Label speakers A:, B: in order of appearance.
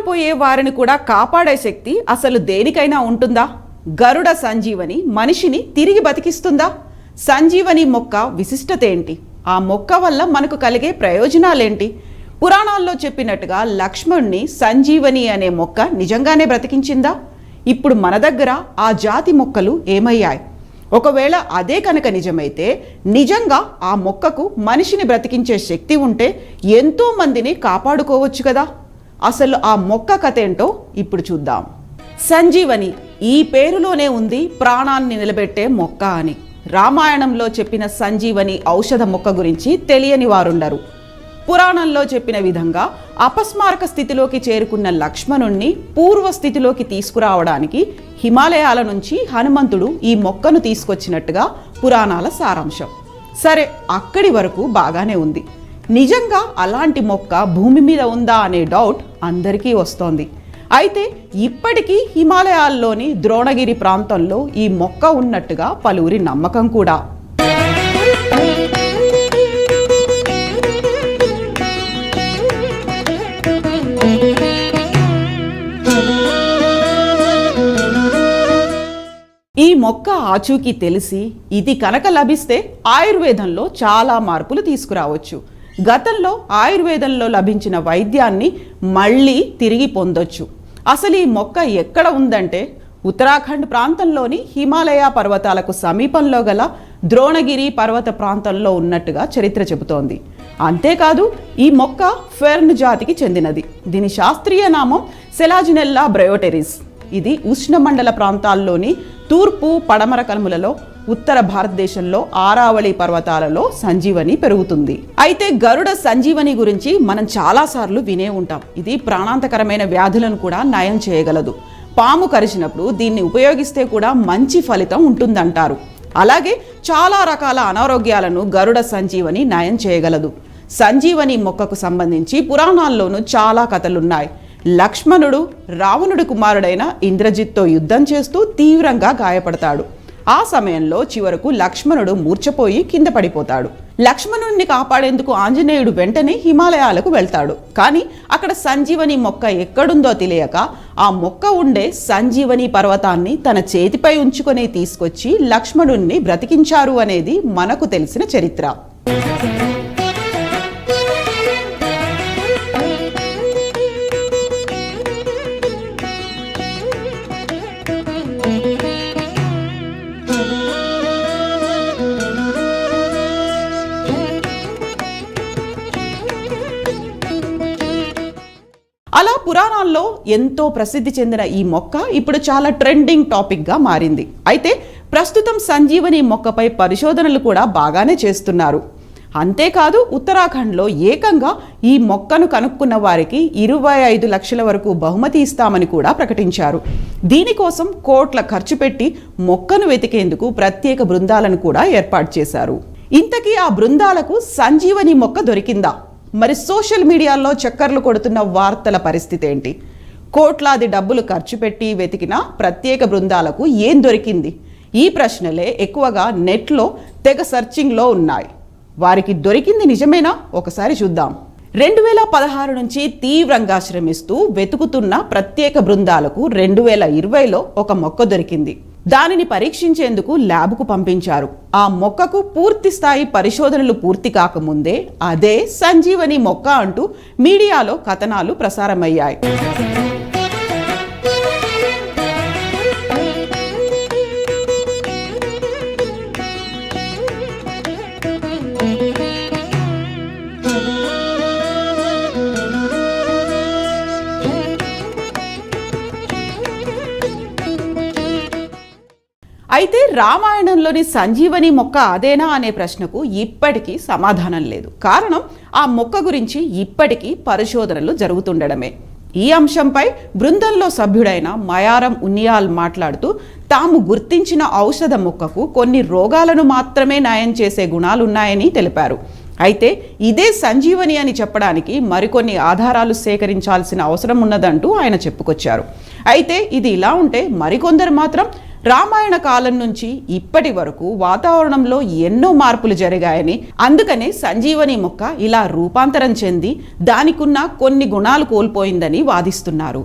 A: పోయే వారిని కూడా కాపాడే శక్తి అసలు దేనికైనా ఉంటుందా? గరుడ సంజీవని మనిషిని తిరిగి బతికిస్తుందా? సంజీవని మొక్క విశిష్టత ఏంటి ఆ మొక్క వల్ల మనకు కలిగే ప్రయోజనాలేంటి? పురాణాల్లో చెప్పినట్టుగా లక్ష్మణ్ణి సంజీవని అనే మొక్క నిజంగానే బ్రతికించిందా? ఇప్పుడు మన దగ్గర ఆ జాతి మొక్కలు ఏమయ్యాయి? ఒకవేళ అదే కనుక నిజమైతే నిజంగా ఆ మొక్కకు మనిషిని బ్రతికించే శక్తి ఉంటే ఎంతో మందిని కాపాడుకోవచ్చు కదా? అసలు ఆ మొక్క కథ ఏంటో ఇప్పుడు చూద్దాం. సంజీవని ఈ పేరులోనే ఉంది ప్రాణాన్ని నిలబెట్టే మొక్క అని. రామాయణంలో చెప్పిన సంజీవని ఔషధ మొక్క గురించి తెలియని వారుండరు. పురాణంలో చెప్పిన విధంగా అపస్మారక స్థితిలోకి చేరుకున్న లక్ష్మణుణ్ణి పూర్వ స్థితిలోకి తీసుకురావడానికి హిమాలయాల నుంచి హనుమంతుడు ఈ మొక్కను తీసుకొచ్చినట్టుగా పురాణాల సారాంశం. సరే అక్కడి వరకు బాగానే ఉంది. నిజంగా అలాంటి మొక్క భూమి మీద ఉందా అనే డౌట్ అందరికీ వస్తోంది. అయితే ఇప్పటికీ హిమాలయాల్లోని ద్రోణగిరి ప్రాంతంలో ఈ మొక్క ఉన్నట్టుగా పలువురి నమ్మకం కూడా. ఈ మొక్క ఆచూకీ తెలిసి ఇది కనుక లభిస్తే ఆయుర్వేదంలో చాలా మార్పులు తీసుకురావచ్చు. గతంలో ఆయుర్వేదంలో లభించిన వైద్యాన్ని మళ్ళీ తిరిగి పొందొచ్చు. అసలు ఈ మొక్క ఎక్కడ ఉందంటే ఉత్తరాఖండ్ ప్రాంతంలోని హిమాలయ పర్వతాలకు సమీపంలో గల ద్రోణగిరి పర్వత ప్రాంతంలో ఉన్నట్టుగా చరిత్ర చెబుతోంది. అంతేకాదు ఈ మొక్క ఫెర్న్ జాతికి చెందినది. దీని శాస్త్రీయ నామం సెలాజినెల్లా బ్రయోటెరిస్. ఇది ఉష్ణమండల ప్రాంతాల్లోని తూర్పు పడమర కనుమలలో ఉత్తర భారతదేశంలో ఆరావళి పర్వతాలలో సంజీవని పెరుగుతుంది. అయితే గరుడ సంజీవని గురించి మనం చాలాసార్లు వినే ఉంటాం. ఇది ప్రాణాంతకరమైన వ్యాధులను కూడా నయం చేయగలదు. పాము కరిచినప్పుడు దీన్ని ఉపయోగిస్తే కూడా మంచి ఫలితం ఉంటుందంటారు. అలాగే చాలా రకాల అనారోగ్యాలను గరుడ సంజీవని నయం చేయగలదు. సంజీవని మొక్కకు సంబంధించి పురాణాల్లోనూ చాలా కథలున్నాయి. లక్ష్మణుడు రావణుడి కుమారుడైన ఇంద్రజిత్తో యుద్ధం చేస్తూ తీవ్రంగా గాయపడతాడు. ఆ సమయంలో చివరకు లక్ష్మణుడు మూర్ఛపోయి కింద పడిపోతాడు. లక్ష్మణుడిని కాపాడేందుకు ఆంజనేయుడు వెంటనే హిమాలయాలకు వెళ్తాడు. కానీ అక్కడ సంజీవని మొక్క ఎక్కడుందో తెలియక ఆ మొక్క ఉండే సంజీవని పర్వతాన్ని తన చేతిపై ఉంచుకొని తీసుకొచ్చి లక్ష్మణుణ్ణి బ్రతికించారు అనేది మనకు తెలిసిన చరిత్ర. పురాణాల్లో ఎంతో ప్రసిద్ధి చెందిన ఈ మొక్క ఇప్పుడు చాలా ట్రెండింగ్ టాపిక్గా మారింది. అయితే ప్రస్తుతం సంజీవని మొక్కపై పరిశోధనలు కూడా బాగానే చేస్తున్నారు. అంతేకాదు ఉత్తరాఖండ్లో ఏకంగా ఈ మొక్కను కనుక్కున్న వారికి ఇరవై ఐదు లక్షల వరకు బహుమతి ఇస్తామని కూడా ప్రకటించారు. దీనికోసం కోట్ల ఖర్చు పెట్టి మొక్కను వెతికేందుకు ప్రత్యేక బృందాలను కూడా ఏర్పాటు చేశారు. ఇంతకీ ఆ బృందాలకు సంజీవని మొక్క దొరికిందా? మరి సోషల్ మీడియాలో చక్కర్లు కొడుతున్న వార్తల పరిస్థితి ఏంటి? కోట్లాది డబ్బులు ఖర్చు పెట్టి వెతికిన ప్రత్యేక బృందాలకు ఏం దొరికింది? ఈ ప్రశ్నలే ఎక్కువగా నెట్లో తెగ సర్చింగ్లో ఉన్నాయి. వారికి దొరికింది నిజమేనా? ఒకసారి చూద్దాం. రెండు వేల పదహారు నుంచి తీవ్రంగా శ్రమిస్తూ వెతుకుతున్న ప్రత్యేక బృందాలకు రెండు వేల ఇరవైలో ఒక మొక్క దొరికింది. దానిని పరీక్షించేందుకు ల్యాబ్కు పంపించారు. ఆ మొక్కకు పూర్తి స్థాయి పరిశోధనలు పూర్తి కాకముందే అదే సంజీవని మొక్క అంటూ మీడియాలో కథనాలు ప్రసారమయ్యాయి. అయితే రామాయణంలోని సంజీవని మొక్క అదేనా అనే ప్రశ్నకు ఇప్పటికీ సమాధానం లేదు. కారణం ఆ మొక్క గురించి ఇప్పటికీ పరిశోధనలు జరుగుతుండడమే. ఈ అంశంపై బృందంలో సభ్యుడైన మయారం ఉనియాల్ మాట్లాడుతూ తాము గుర్తించిన ఔషధ మొక్కకు కొన్ని రోగాలను మాత్రమే నయం చేసే గుణాలున్నాయని తెలిపారు. అయితే ఇదే సంజీవని అని చెప్పడానికి మరికొన్ని ఆధారాలు సేకరించాల్సిన అవసరం ఉన్నదంటూ ఆయన చెప్పుకొచ్చారు. అయితే ఇది ఇలా ఉంటే మరికొందరు మాత్రం రామాయణ కాలం నుంచి ఇప్పటి వరకు వాతావరణంలో ఎన్నో మార్పులు జరిగాయని అందుకనే సంజీవని మొక్క ఇలా రూపాంతరం చెంది దానికున్న కొన్ని గుణాలు కోల్పోయిందని వాదిస్తున్నారు.